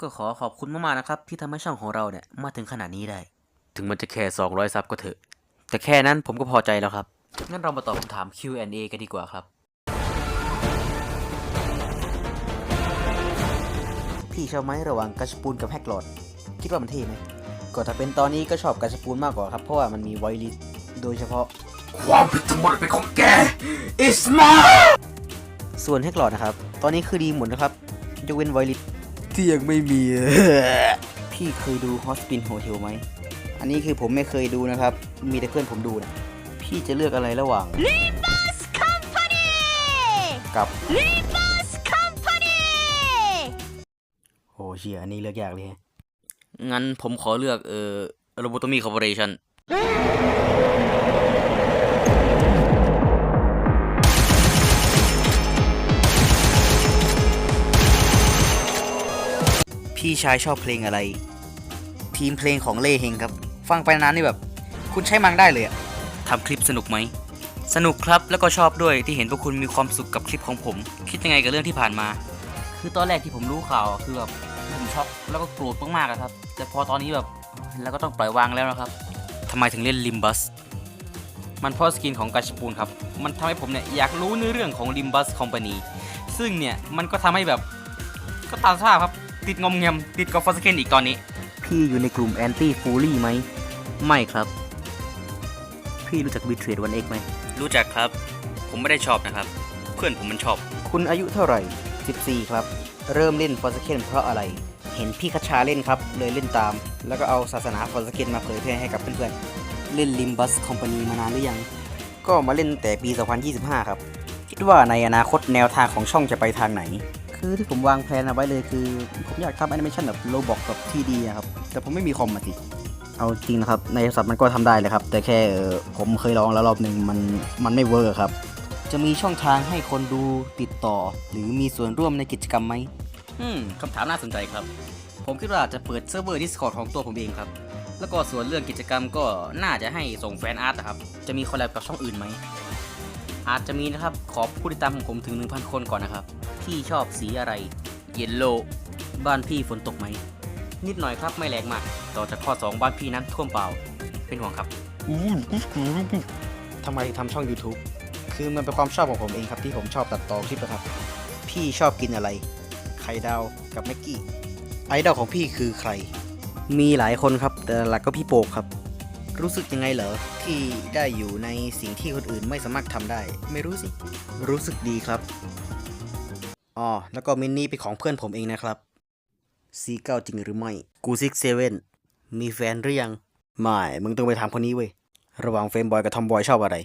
ก็ขอขอบคุณมากๆนะครับ ที่ทำให้ช่องของเราเนี่ยมาถึงขนาดนี้ได้ ถึงมันจะแค่ 200 ซับก็เถอะ แต่แค่นั้นผมก็พอใจแล้วครับ งั้นเรามาตอบคำถาม Q&A กันดีกว่าครับ พี่ชอบไหมระหว่างกระชปูนกับแฮกหลอด คิดว่ามันเท่ไหมก็ถ้าเป็นตอนนี้ก็ชอบกระชปูนมากกว่าครับ เพราะว่ามันมีไวลิสโดยเฉพาะ ความผิดทั้งหมดเป็นของแกอิสมาส่วนแฮกหลอดนะครับ ตอนนี้คือดีหมดนะครับ ยกเว้นไวลิส ที่ยังไม่มี พี่เคยดูฮอสปินโฮเทลไหม อันนี้คือผมไม่เคยดูนะครับ มีแต่เพื่อนผมดูนะ พี่จะเลือกอะไรระหว่าง Limbus Company กับ Limbus Company โอ้เชียอันนี้เลือกยากเลย งั้นผมขอเลือกเอ่อ Robotomy Corporation พี่ชายชอบเพลงอะไร ทีมเพลงของเล่เฮงครับ ฟังไปนานนี่แบบ คุณใช้มังได้เลยอะทำคลิปสนุกไหม สนุกครับแล้วก็ชอบด้วยที่เห็นพวกคุณมีความสุขกับคลิปของผม คิดยังไงกับเรื่องที่ผ่านมา คือตอนแรกที่ผมรู้ข่าวอะคือแบบผมช็อกแล้วก็โกรธมากๆอะครับ แต่พอตอนนี้แบบเราก็ต้องปล่อยวางแล้วนะครับทำไมถึงเล่นลิมบัสมันเพราะสกินของกาชปูนครับ มันทำให้ผมเนี่ยอยากรู้เนื้อเรื่องของ Limbus Company ซึ่งเนี่ยมันก็ทำให้แบบก็ตามสภาพครับ ติดงอมแงมติดกับฟอสเคนอีกตอนนี้ พี่อยู่ในกลุ่มแอนตี้ฟูลี่ไหม ไม่ครับ พี่รู้จักบิเทรดวันเอ็กไหม รู้จักครับ ผมไม่ได้ชอบนะครับ เพื่อนผมมันชอบ คุณอายุเท่าไหร่ 14 ครับ เริ่มเล่นฟอสเคนเพราะอะไร เห็นพี่คัชชาเล่นครับ เลยเล่นตาม แล้วก็เอาศาสนาฟอสเคนมาเผยแพร่ให้กับเพื่อนๆ เล่นลิมบัสคอมพานีมานานหรือยัง ก็มาเล่นแต่ปี 2025 ครับ คิดว่าในอนาคตแนวทางของช่องจะไปทางไหน คือที่ผมวางแผนเอาไว้เลยคือ ผมอยากทำแอนิเมชันแบบโลบอกแบบที่ดีครับ แต่ผมไม่มีคอมมาสิ เอาจริงนะครับ ในโทรศัพท์มันก็ทำได้เลยครับ แต่แค่เอ่อผมเคยลองแล้วรอบหนึ่งมันมันไม่เวิร์กครับ จะมีช่องทางให้คนดูติดต่อ หรือมีส่วนร่วมในกิจกรรมไหม อืมคำถามน่าสนใจครับ ผมคิดว่าจะเปิดเซิร์ฟเวอร์ Discord ของตัวผมเองครับ แล้วก็ส่วนเรื่องกิจกรรมก็น่าจะให้ส่งแฟนอาร์ตนะครับ จะมีคอลแลบกับช่องอื่นไหม อาจจะมีนะครับ ขอผู้ติดตามของผมถึง 1,000 คนก่อนนะครับ พี่ชอบสีอะไร เยลโล บ้านพี่ฝนตกไหม นิดหน่อยครับไม่แรงมาก ต่อจากข้อ 2 บ้านพี่นั้นท่วมเปล่า เป็นห่วงครับทำไมถึงทำช่อง YouTube คือมันเป็นความชอบของผมเองครับที่ผมชอบตัดต่อคลิปนะครับ พี่ชอบกินอะไร ไข่ดาวกับแม็กกี้ ไอดอลของพี่คือใคร มีหลายคนครับ แต่หลักก็พี่โปกครับ รู้สึกยังไงเหรอที่ได้อยู่ในสิ่งที่คนอื่นไม่สามารถทำได้ ไม่รู้สิ รู้สึกดีครับ อ๋อ แล้วก็มินนี่เป็นของเพื่อนผมเองนะครับซีเก้าจริงหรือไม่ กูซิกเซเว่นมีแฟนหรือยัง ไม่ มึงต้องไปถามคนนี้เว้ย ระหว่างเฟรมบอยกับทอมบอยชอบอะไร